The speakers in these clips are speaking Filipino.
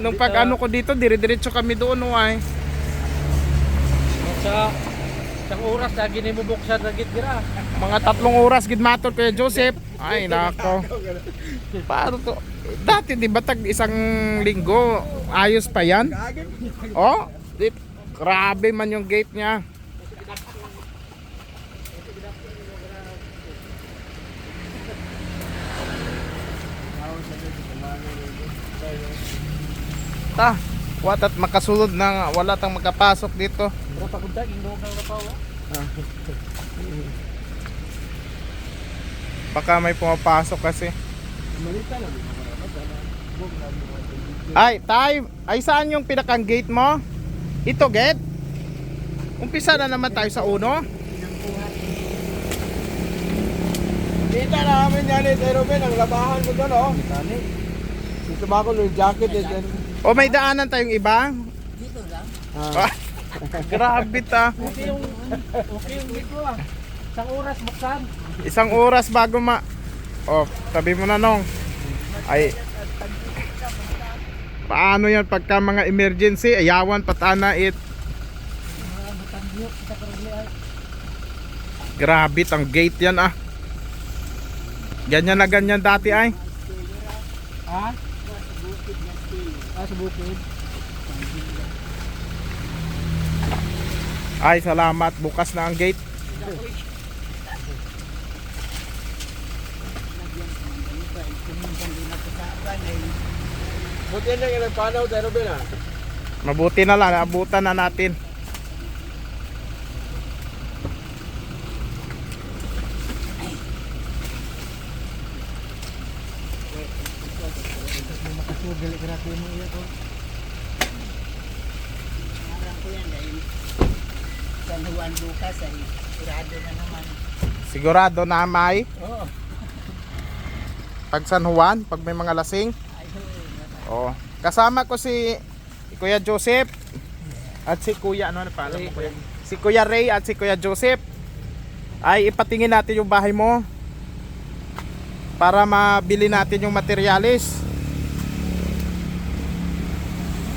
Nung pag ano ko dito, dire-diretso kami doon, oh, ay. Sa isang oras na ginimubuksan na gitgira. Mga tatlong oras, gidmatol Kuya Joseph. Ay, nako. Paano to? Dati, di ba, tag isang linggo, ayos pa yan? Oh, di, grabe man yung gate niya. Ta, watat makasulod na wala tang makapasok dito. Pero pagunta, inog ang napaw. Baka may pumapasok kasi. Malita lang. Ay, tay, ay saan yung pinakang gate mo? Ito gate? Umpisa na naman tayo sa uno. Kita namin yan eh, pero Ben, ang labahan ko doon, oh. Dito ba ako ng jacket eh. O may daanan tayong iba? Dito lang. Ah, Grabe ta. Okay yung, okay yung dito ah. Isang oras buksan. Isang oras bago ma... O, sabi mo na nung. Ay... Paano yan pagka mga emergency? Ayawan, patana it. Grabe, ang gate yan ah. Ganyan na ganyan dati ay. Ha? Ah, sa bukid. Ay, salamat. Bukas na ang gate. Buti lang yung nagpanaw, ah. Mabuti na lang, abutan na natin. Ka natin mo iya ko. Alam ko yan dahil San Juan Lucas ay urado na naman. Sigurado na may Oo. pag San Juan, pag may mga lasing. Oh. Kasama ko si Kuya Joseph at si Kuya ano ano pa mo Kuya? Si Kuya Ray at si Kuya Joseph. Ay ipatingin natin yung bahay mo para mabili natin yung materialis.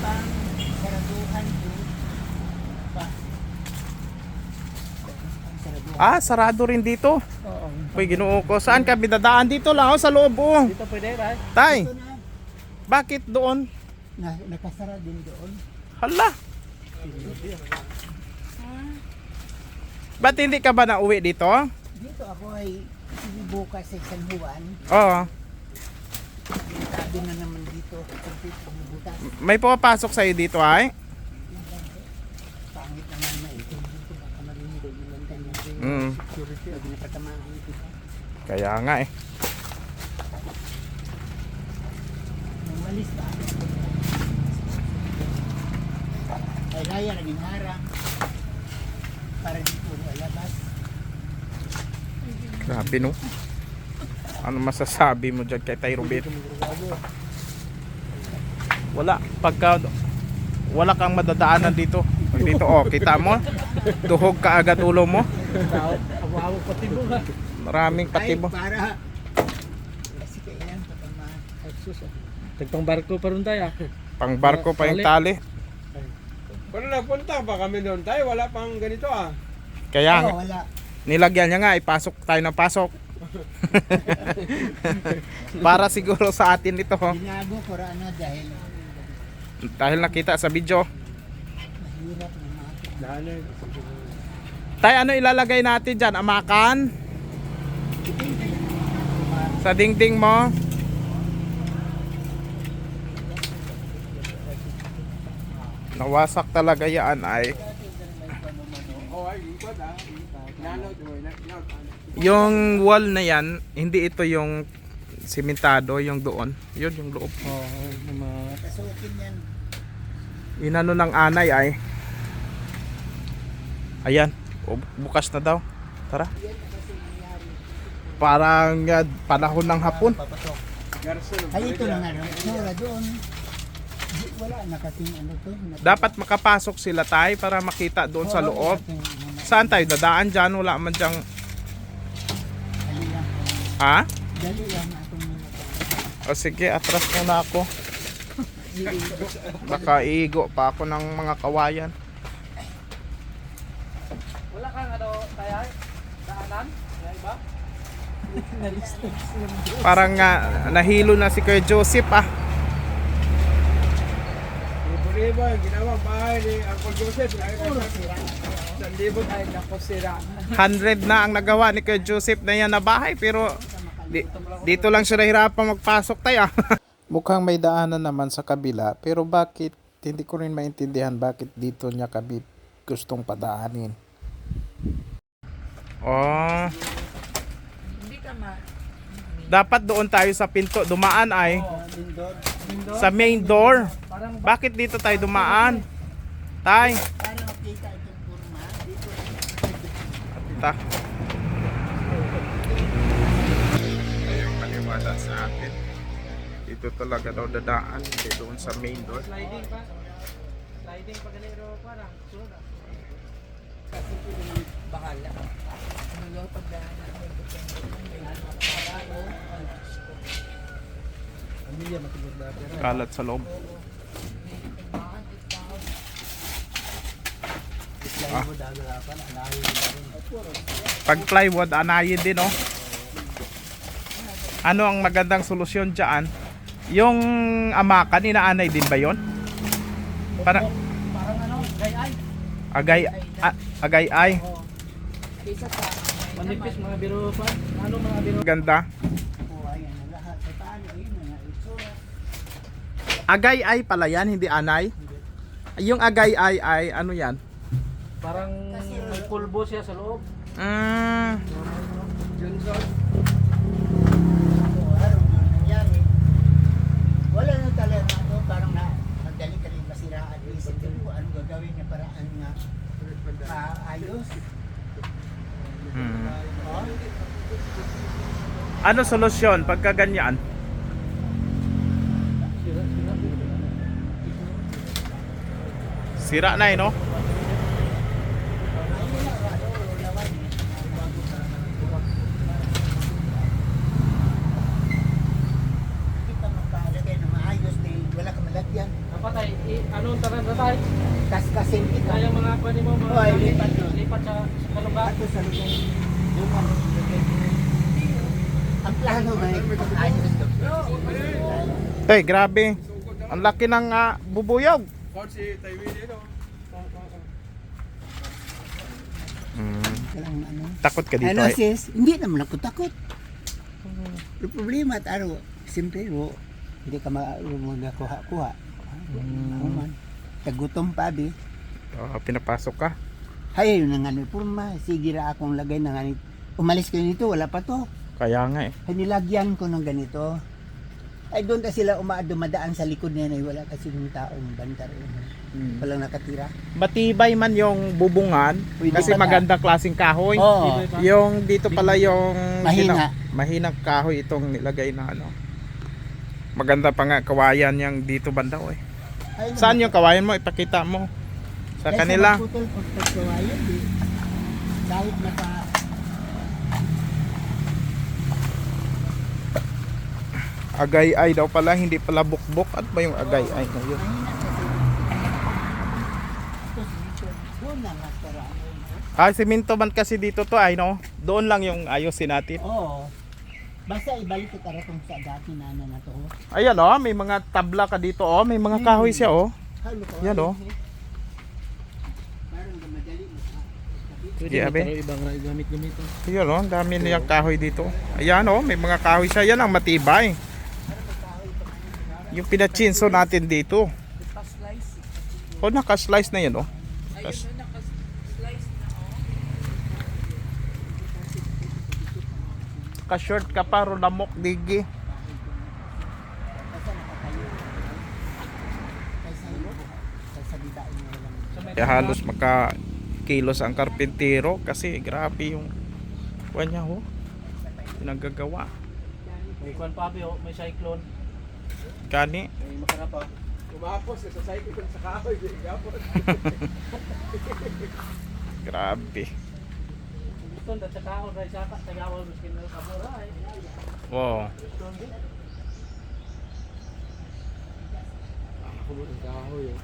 pang saraduhan ko. Pa. Ang saraduhan. Ah, sarado rin dito. Oo. Uy, ginoo ko. Saan ka bidadaan dito lang? Oh, sa loob oh. Dito pwede rin. Tay, Ito na. bakit doon? na. Nakasara din doon. Hala. Ba't hindi ka ba nauwi dito? Dito ako ay bukas sa San Juan. Oo. Sabi na naman dito. Complete bukas. May pumapasok sa'yo dito ay? Pangit naman na ito. Dito baka marinig ang ilan ganyan. Mm. Kaya nga eh. Walis pa. Ay raya naging harang. Para di po malabas. Grabe no. Ano masasabi mo dyan kay Tay Robert? Wala. Pagka wala kang madadaanan dito. Dito, oh, kita mo? Tuhog ka agad ulo mo. Awawag pati mo ha. Maraming patibo. Ay, para. Kasi kailan patamaan. Ay, sus ah. Tagpang barko pa rin tayo ah. Pang barko pa yung tali. Kung nagpunta pa kami doon tayo, wala pang ganito, ah. Kaya nga, Oo, wala. nilagyan niya nga, ipasok tayo ng pasok. Para siguro sa atin ito. oh. Binago ko ra na dahil Dahil nakita sa video. mahirap na mga Dahil eh. Tay, ano ilalagay natin dyan? Amakan? Sa dingding mo? Nawasak talaga yan ay. Oh. Yung wall na yan, hindi ito yung simentado, yung doon. Yun yung loob. Oo, mga kasukin. Inano ng anay ay. Ayan, o, bukas na daw. Tara. Parang uh, panahon ng hapon. Ay, ito ano. Sura doon. Wala nakating ano to. nakating- Dapat makapasok sila tayo para makita doon sa Oo, loob. nakating mga- Saan tayo dadaan dyan? Wala man dyang... Dali lang. Ha? Dali lang O sige, atras muna ako. Baka iigo pa ako ng mga kawayan. Wala kang ano, kaya? Daanan? Kaya iba? Parang nga nahilo na si Kuya Joseph ah. Libo-libo yung ginawa bahay ni Uncle Joseph. Libo Ay, naku sira. 100 na ang nagawa ni Kuya Joseph na yan na bahay pero di- dito lang siya nahirapan magpasok tayo. Mukhang may daanan naman sa kabila pero bakit hindi ko rin maintindihan bakit dito niya kabi gustong padaanin. Oh. Dapat doon tayo sa pinto dumaan ay sa main door. Parang Bakit dito tayo dumaan? Tay, Para makita itong kurma, dito Ta. Yung paniwala sa atin. Dito talaga daw dadaan. Hindi doon sa main door. sliding pa. Sliding pa ganito parang. Sunod ah. Bahala. Ano lang pagdaanan? Pamilya matulog dati. Kalat sa loob. Ah. Pag plywood, anayin din, oh. Ano ang magandang solusyon dyan? Yung amakan, inaanay din ba yon? Para Parang ano, agay, a- agay ay. Manipis mga biro pa. Ano mga biro? Ganda. na. Agay ay pala yan, hindi anay. Yung agay ay ay, ano yan? Parang may pulbo siya sa loob. Mm, Johnson. Wala na talaga ako, parang na, madali ka rin. Isip ko, ano gagawin niya paraan nga maayos. Mm. Oh, Ano solusyon pagka ganyan? Sira, na eh, no? kita magpalagay na maayos na wala ka malagyan. Dapat ay, i- ano tanan na tayo? Kas-kasin kita. Kaya mga pwede mo mga Hoy, lipat. Lipat sa sa kaluga. Ako sa ka maglagay. Ang plano doon. Tay, grabe. Ang laki ng ah, bubuyog. Si Taiwan dito. Mm. Ano. Takot ka dito ano eh. sis, hindi naman ako takot. Ang problema at ano, simple mo, hindi ka magakuha-kuha. Ano man. Tagutom pa di. Oh, pinapasok ka. Hay, yun na nga ni Purma. Sige ra akong lagay na nga ni- Umalis ko nito, wala pa to. Kaya nga eh. Ay, nilagyan ko ng ganito. Ay, doon na sila uma dumadaan sa likod niya ay wala kasi yung taong bantar. Walang nakatira. Matibay man yung bubungan Pwede kasi pa na. magandang klaseng kahoy. Oo. Yung dito pala yung Mahina. gina- mahinang kahoy itong nilagay na ano. Maganda pa nga kawayan yung dito bandaw eh. Ay, Saan yung kawayan mo? Ipakita mo. Sa Kaya kanila. maputol pag pagkawayan, di. Kahit naka... Agay ay daw pala, hindi pala bukbok. At ba yung agay ay na yun? Ah, simento man kasi dito to ay no. Doon lang yung ayusin natin. Oo. Basta ibalik ko tara kung sa dati na na na to. Ayan oh, may mga tabla ka dito oh, may mga kahoy siya oh. Halo ko. Yan, oh. Pwede Yeah, be. ibang gamit-gamit. Ayun oh, ang dami niyang kahoy dito. Ayan oh, may mga kahoy siya. Yan ang matibay. Yung pinachinso natin dito. Oh, naka-slice na yan oh. Kas- Ka-short ka pa, lamok digi. Kaya halos maka kilos ang karpentero kasi grabe yung kuha niya oh. Pinagagawa. May kwan pa oh, may cyclone. Kani. Ay makarap pa. Umapos sa cycle sa kahoy. Grabe. Gusto na sa kaon ray sa tagawal miskin na kabura ay. Wow. puno ng kahoy. oh.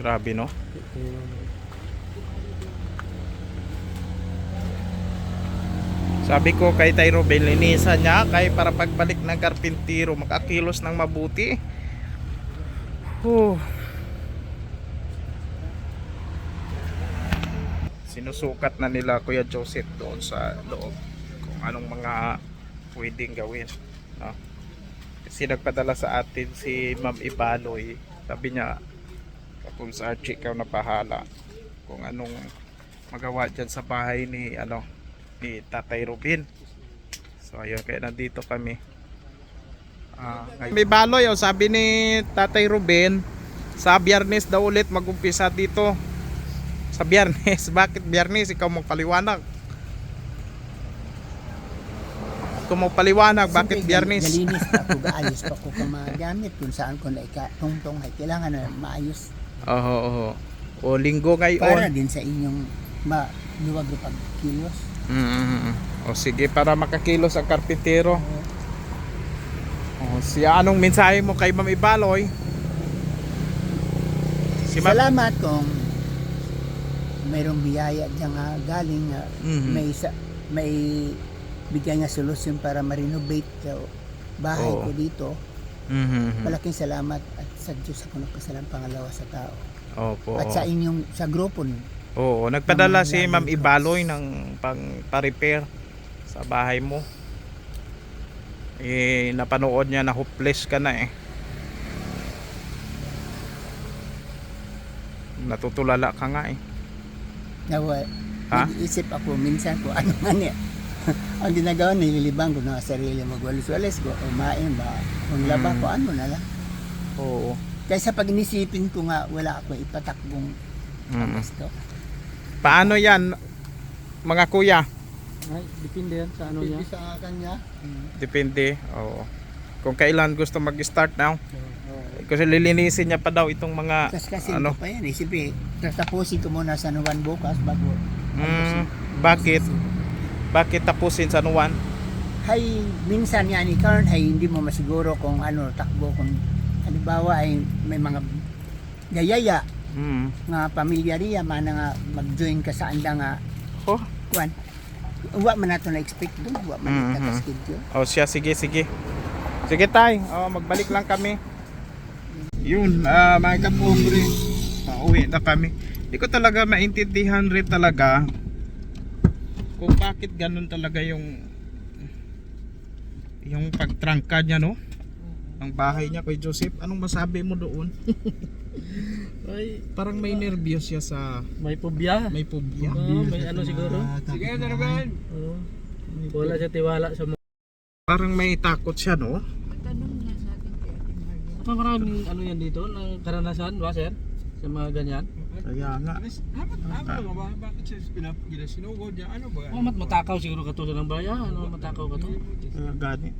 Grabe no. Tingnan mo. Sabi ko kay Tay Ruben, linisan niya kay para pagbalik ng karpintero makakilos ng mabuti. Huh. Sinusukat na nila Kuya Joseph doon sa loob kung anong mga pwedeng gawin. No? Kasi nagpadala sa atin si Ma'am Ibaloy. Sabi niya, kung sa Archie ikaw na bahala kung anong magawa dyan sa bahay ni ano ni Tatay Rubin. So ayun, kaya nandito kami. Ah, ngayon- may baloy oh, sabi ni Tatay Rubin, sa biyernes daw ulit magumpisa dito. Sa biyernes, bakit biyernes? Ikaw mo paliwanag. Ikaw mo paliwanag, bakit biyernes? Galinis pa ako, gaayos pa ko kung magamit kung saan ko na ikatungtong ay kailangan na maayos Oo, oo. O linggo para ngayon. din sa inyong maluwag na pagkilos. Mm, O sige, para makakilos ang karpintero. O, siya anong mensahe mo kay Ma'am Ibaloy? Si Ma'am Salamat kung mayroong biyaya diyan nga galing nga Mhm. may isa, may bigyan nga solusyon para ma-renovate sa bahay Oo. ko dito. Mhm. Malaking salamat at sa Diyos ako nagpasalam pangalawa sa tao. Opo. At sa inyong sa grupo. Oo, nagpadala si Ma'am Ibaloy ng pang pa-repair sa bahay mo. Eh napanood niya na hopeless ka na eh. Natutulala ka nga eh. Nawa, Ha? nag-iisip ako minsan ko ano nga niya. ang ginagawa nililibang ko ng sarili magwalis-walis ko umain ba kung laba Mm. ko ano na lang Oo. kaysa pag inisipin ko nga wala ako ipatakbong Mm. gusto Paano yan mga kuya? Ay, depende yan sa ano niya. sa kanya Depende. Oo. Kung kailan gusto mag-start now. Oo. Kasi lilinisin niya pa daw itong mga kasi kasi ano. pa yan isipin tatapusin ko muna sa Nuwan bukas bago Mm, bakit? Bakit tapusin sa Nuwan? hay minsan yan ni Karen ay hindi mo masiguro kung ano takbo kung halimbawa ay may mga gayaya Mm. nga pamilya riya mana nga mag-join ka sa anda nga Oh. kuan wa man nato na expect doon wa man mm schedule Oh, siya sige sige. Sige tay, oh, magbalik lang kami. Yun, ah mga kapobre. Pauwi na kami. Hindi ko talaga maintindihan rin talaga kung bakit ganun talaga yung yung pagtrangka niya no ang bahay niya kay Joseph anong masabi mo doon Ay, parang may nervyos siya sa may pobya. may phobia Oo, may ano siguro. Sige, Darben. Oo. Wala siya tiwala sa mga. parang may takot siya no Apa maraming ano yan dito ng karanasan ba sir? Sa mga ganyan. kaya nga Dapat apa nga ba? Bakit siya pinapagila sinugod niya? Ano ba? Oh, mat matakaw siguro ka to sa ng bayan. Ano matakaw ka to? kaya gani